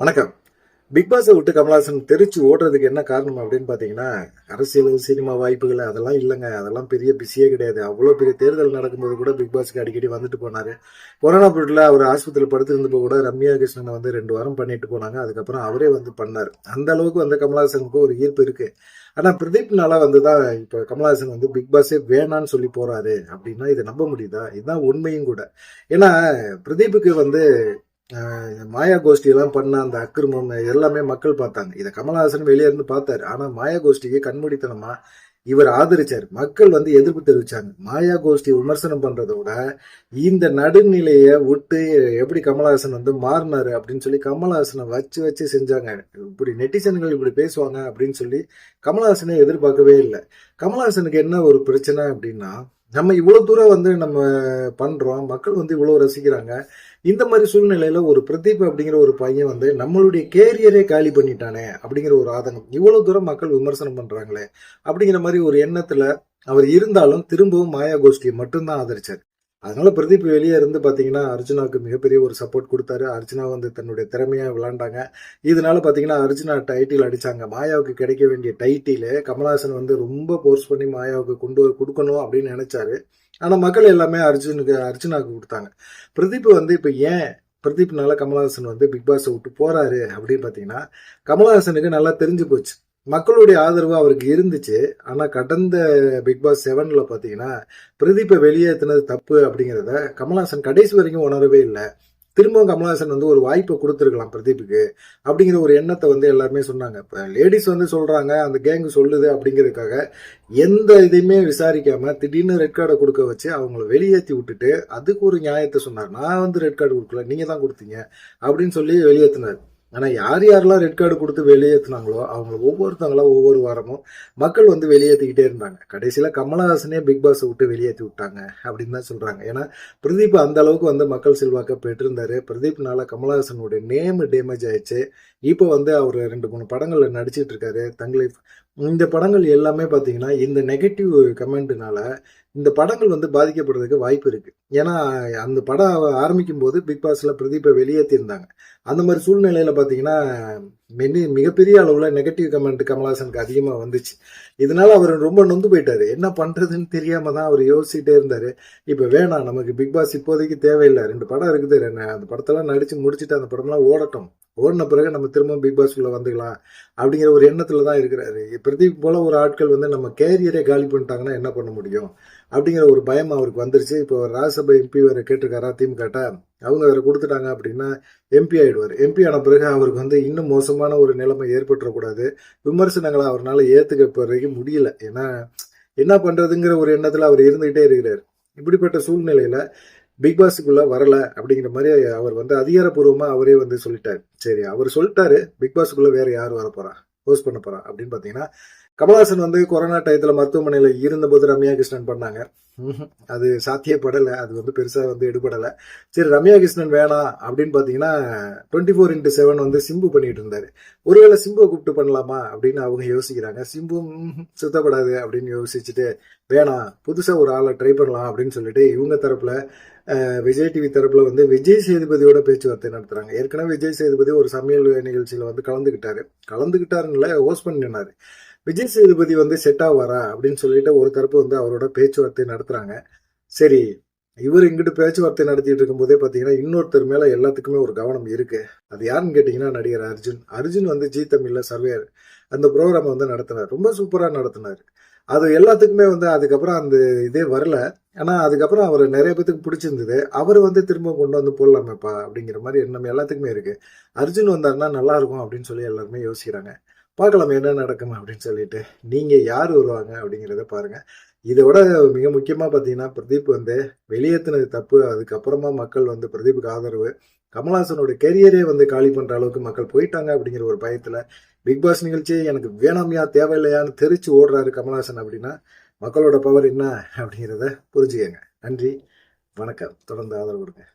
வணக்கம். பிக் பாஸை விட்டு கமலஹாசன் தெரிச்சு ஓடுறதுக்கு என்ன காரணம் அப்படின்னு பார்த்தீங்கன்னா அரசியல் சினிமா வாய்ப்புகள் அதெல்லாம் இல்லைங்க. அதெல்லாம் பெரிய பிஸியே கிடையாது. அவ்வளோ பெரிய தேர்தல் நடக்கும்போது கூட பிக் பாஸ்க்கு அடிக்கடி வந்துட்டு போனார். கொரோனா பீரியடில் அவர் ஆஸ்பத்திரியில் படுத்திருந்தப்போ கூட ரம்யா கிருஷ்ணனை வந்து ரெண்டு வாரம் பண்ணிட்டு போனாங்க. அதுக்கப்புறம் அவரே வந்து பண்ணார். அந்த அளவுக்கு வந்து கமலஹாசனுக்கு ஒரு ஈர்ப்பு இருக்குது ஆனால் பிரதீப்னால வந்து தான் இப்போ கமலஹாசன் வந்து பிக் பாஸே வேணான்னு சொல்லி போகிறாரு அப்படின்னா இதை நம்ப முடியுதா? இதுதான் உண்மையும் கூட. ஏன்னா பிரதீப்புக்கு வந்து மாயா கோஷ்டியெல்லாம் பண்ண அந்த அக்கிரமம் எல்லாமே மக்கள் பார்த்தாங்க. இதை கமலஹாசன் வெளியே இருந்து பார்த்தாரு. ஆனால் மாயா கோஷ்டிக்கு கண்மூடித்தனமா இவர் ஆதரிச்சார். மக்கள் வந்து எதிர்ப்பு தெரிவிச்சாங்க. மாயா கோஷ்டி விமர்சனம் பண்றதை விட இந்த நடுநிலையை விட்டு எப்படி கமலஹாசன் வந்து மாறினாரு அப்படின்னு சொல்லி கமலஹாசனை வச்சு வச்சு செஞ்சாங்க. இப்படி நெட்டிசன்கள் இப்படி பேசுவாங்க அப்படின்னு சொல்லி கமலஹாசனை எதிர்பார்க்கவே இல்லை. கமலஹாசனுக்கு என்ன ஒரு பிரச்சனை அப்படின்னா நம்ம இவ்வளோ தூரம் வந்து நம்ம பண்ணுறோம் மக்கள் வந்து இவ்வளோ ரசிக்கிறாங்க. இந்த மாதிரி சூழ்நிலையில் ஒரு பிரதீப் அப்படிங்கிற ஒரு பையன் வந்து நம்மளுடைய கேரியரே காலி பண்ணிட்டானே அப்படிங்கிற ஒரு ஆதங்கம். இவ்வளோ தூரம் மக்கள் விமர்சனம் பண்ணுறாங்களே அப்படிங்கிற மாதிரி ஒரு எண்ணத்தில் அவர் இருந்தாலும் திரும்பவும் மாயா கோஷ்டியை மட்டும்தான் ஆதரிச்சார். அதனால பிரதீப் வெளியே இருந்து பார்த்தீங்கன்னா அர்ஜுனாவுக்கு மிகப்பெரிய ஒரு சப்போர்ட் கொடுத்தாரு. அர்ஜுனா வந்து தன்னுடைய திறமையாக விளாண்டாங்க இதனால பார்த்தீங்கன்னா அர்ஜுனா டைட்டில் அடித்தாங்க மாயாவுக்கு கிடைக்க வேண்டிய டைட்டில் கமலஹாசன் வந்து ரொம்ப போர்ஸ் பண்ணி மாயாவுக்கு கொண்டு கொடுக்கணும் அப்படின்னு நினைச்சாரு. ஆனால் மக்கள் எல்லாமே அர்ஜுனுக்கு அர்ஜுனாவுக்கு கொடுத்தாங்க. பிரதீப் வந்து இப்போ ஏன் பிரதீப்னால கமலஹாசன் வந்து பிக் பாஸை விட்டு போறாரு அப்படின்னு பார்த்தீங்கன்னா கமலஹாசனுக்கு நல்லா தெரிஞ்சு போச்சு. மக்களுடைய ஆதரவு அவருக்கு இருந்துச்சு. ஆனால் கடந்த பிக் பாஸ் செவனில் பார்த்தீங்கன்னா பிரதீப்பை வெளியேற்றினது தப்பு அப்படிங்கிறத கமல்ஹாசன் கடைசி வரைக்கும் உணரவே இல்லை. திரும்பவும் கமல்ஹாசன் வந்து ஒரு வாய்ப்பை கொடுத்துருக்கலாம் பிரதீப்புக்கு அப்படிங்கிற ஒரு எண்ணத்தை வந்து எல்லாருமே சொன்னாங்க. இப்போ லேடிஸ் வந்து சொல்கிறாங்க அந்த கேங்கு சொல்லுது அப்படிங்கிறதுக்காக எந்த இதையுமே விசாரிக்காமல் திடீர்னு ரெட் கார்டை கொடுக்க வச்சு அவங்கள வெளியேற்றி விட்டுட்டு அதுக்கு ஒரு நியாயத்தை சொன்னார். நான் வந்து ரெட் கார்டு கொடுக்கல நீங்கள் தான் கொடுத்தீங்க அப்படின்னு சொல்லி வெளியேற்றினார் ஆனால் யார் யாரெல்லாம் ரெட் கார்டு கொடுத்து வெளியேற்றினாங்களோ அவங்கள ஒவ்வொருத்தவங்களாம் ஒவ்வொரு வாரமும் மக்கள் வந்து வெளியேற்றிக்கிட்டே இருந்தாங்க. கடைசியில் கமலஹாசனே பிக் பாஸை விட்டு வெளியேற்றி விட்டாங்க அப்படின்னு தான் சொல்கிறாங்க ஏன்னா பிரதீப் அந்த அளவுக்கு வந்து மக்கள் செல்வாக்க பெற்றிருந்தாரு. பிரதீப்னால கமலஹாசனுடைய நேம் டேமேஜ் ஆயிடுச்சு. இப்போ வந்து அவர் ரெண்டு மூணு படங்களில் நடிச்சிட்டு இருக்காரு. தங்களை இந்த படங்கள் எல்லாமே பார்த்தீங்கன்னா இந்த நெகட்டிவ் கமெண்ட்னால இந்த படங்கள் வந்து பாதிக்கப்படுறதுக்கு வாய்ப்பு இருக்கு. ஏன்னா அந்த படம் ஆரம்பிக்கும் போது பிக் பாஸ்ல பிரதீப்பை வெளியேற்றிருந்தாங்க அந்த மாதிரி சூழ்நிலையில பாத்தீங்கன்னா மெனி மிகப்பெரிய அளவுல நெகட்டிவ் கமெண்ட் கமலாசனுக்கு அதிகமா வந்துச்சு. இதனால அவர் ரொம்ப நொந்து போயிட்டாரு. என்ன பண்றதுன்னு தெரியாம தான் அவர் யோசிச்சுட்டே இருந்தாரு. இப்ப வேணாம் நமக்கு பிக் பாஸ் இப்போதைக்கு தேவையில்லை. ரெண்டு படம் இருக்குது. அந்த படத்தெல்லாம் நடிச்சு முடிச்சுட்டு அந்த படம்லாம் ஓடட்டும். ஓடின பிறகு நம்ம திரும்பவும் பிக் பாஸ் உள்ள வந்துக்கலாம் அப்படிங்கிற ஒரு எண்ணத்தில் தான் இருக்கிறாரு. பிரதீப் போல ஒரு ஆட்கள் வந்து நம்ம கேரியரே காலி பண்ணிட்டாங்கன்னா என்ன பண்ண முடியும்? அப்படிங்கிற ஒரு பயம் அவருக்கு வந்துருச்சு. இப்போ ராஜ்யசபா எம்பி வேறு கேட்டிருக்காரா திமுக அவங்க வேறு கொடுத்துட்டாங்க அப்படின்னா எம்பி ஆயிடுவார். எம்பி ஆன பிறகு அவருக்கு வந்து இன்னும் மோசமான ஒரு நிலைமை ஏற்பட்டுறக்கூடாது. விமர்சனங்களை அவரால் ஏற்றுக்க வரைக்கும் முடியல. ஏன்னா என்ன பண்ணுறதுங்கிற ஒரு எண்ணத்தில் அவர் இருந்துகிட்டே இருக்கிறார். இப்படிப்பட்ட சூழ்நிலையில் பிக் பாஸுக்குள்ள வரல அப்படிங்கிற மாதிரி அவர் வந்து அதிகாரப்பூர்வமாக அவரே வந்து சொல்லிட்டாரு. சரி அவர் சொல்லிட்டாரு பிக் பாஸுக்குள்ள வேற யார் வர போறா ஹோஸ்ட் பண்ண போறா அப்படின்னு பாத்தீங்கன்னா கமல்ஹாசன் வந்து கொரோனா டயத்தில் மருத்துவமனையில் இருந்தபோது ரம்யா கிருஷ்ணன் பண்ணாங்க. அது சாத்தியப்படலை. அது வந்து பெருசாக வந்து எடுபடலை. சரி ரம்யா கிருஷ்ணன் வேணாம் அப்படின்னு பார்த்தீங்கன்னா டுவெண்ட்டி ஃபோர் இன்ட்டு செவன் வந்து சிம்பு பண்ணிட்டு இருந்தார். ஒருவேளை சிம்புவை கூப்பிட்டு பண்ணலாமா அப்படின்னு அவங்க யோசிக்கிறாங்க. சிம்பும் சுத்தப்படாது அப்படின்னு யோசிச்சுட்டு வேணாம் புதுசாக ஒரு ஆளை ட்ரை பண்ணலாம் அப்படின்னு சொல்லிட்டு இவங்க தரப்பில் விஜய் டிவி தரப்பில் வந்து விஜய் சேதுபதியோட பேச்சுவார்த்தை நடத்துகிறாங்க ஏற்கனவே விஜய் சேதுபதி ஒரு சமையல் நிகழ்ச்சியில் வந்து கலந்துக்கிட்டாரு கலந்துக்கிட்டாருன்னு ஹோஸ்ட் பண்ணினார். விஜய் சேதுபதி வந்து செட் ஆவாரா அப்படின்னு சொல்லிட்டு ஒரு தரப்பு வந்து அவரோட பேச்சுவார்த்தை நடத்துறாங்க. சரி இவர் இங்கிட்டு பேச்சுவார்த்தை நடத்திட்டு இருக்கும்போதே பார்த்தீங்கன்னா இன்னொருத்தர் மேலே எல்லாத்துக்குமே ஒரு கவனம் இருக்கு. அது யாருன்னு கேட்டிங்கன்னா நடிகர் அர்ஜுன். அர்ஜுன் வந்து ஜி தமிழில் சர்வேயர். அந்த ப்ரோக்ராம் வந்து நடத்தினார். ரொம்ப சூப்பராக நடத்தினார். அது எல்லாத்துக்குமே வந்து அதுக்கப்புறம் அந்த இதே வரல. ஆனால் அதுக்கப்புறம் அவர் நிறைய பேத்துக்கு பிடிச்சிருந்தது. அவர் வந்து திரும்ப கொண்டு வந்து போடலாமேப்பா அப்படிங்கிற மாதிரி நம்ம எல்லாத்துக்குமே இருக்கு. அர்ஜுன் வந்தாருன்னா நல்லா இருக்கும் அப்படின்னு சொல்லி எல்லாருமே யோசிக்கிறாங்க. பார்க்கலாம் என்ன நடக்கும் அப்படின்னு சொல்லிட்டு. நீங்கள் யார் வருவாங்க அப்படிங்கிறத பாருங்கள் இதை விட மிக முக்கியமாக பார்த்தீங்கன்னா பிரதீப் வந்து வெளியேற்றினது தப்பு. அதுக்கப்புறமா மக்கள் வந்து பிரதீப்புக்கு ஆதரவு. கமல்ஹாசனோட கெரியரே வந்து காலி பண்ணுற அளவுக்கு மக்கள் போயிட்டாங்க அப்படிங்கிற ஒரு பயத்தில் பிக் பாஸ் நிகழ்ச்சி எனக்கு வேணாமையா தேவையில்லையான்னு தெரிச்சு ஓடுறாரு கமல்ஹாசன் அப்படின்னா மக்களோட பவர் என்ன அப்படிங்கிறத புரிஞ்சுக்கங்க. நன்றி வணக்கம். தொடர்ந்து ஆதரவு கொடுங்க.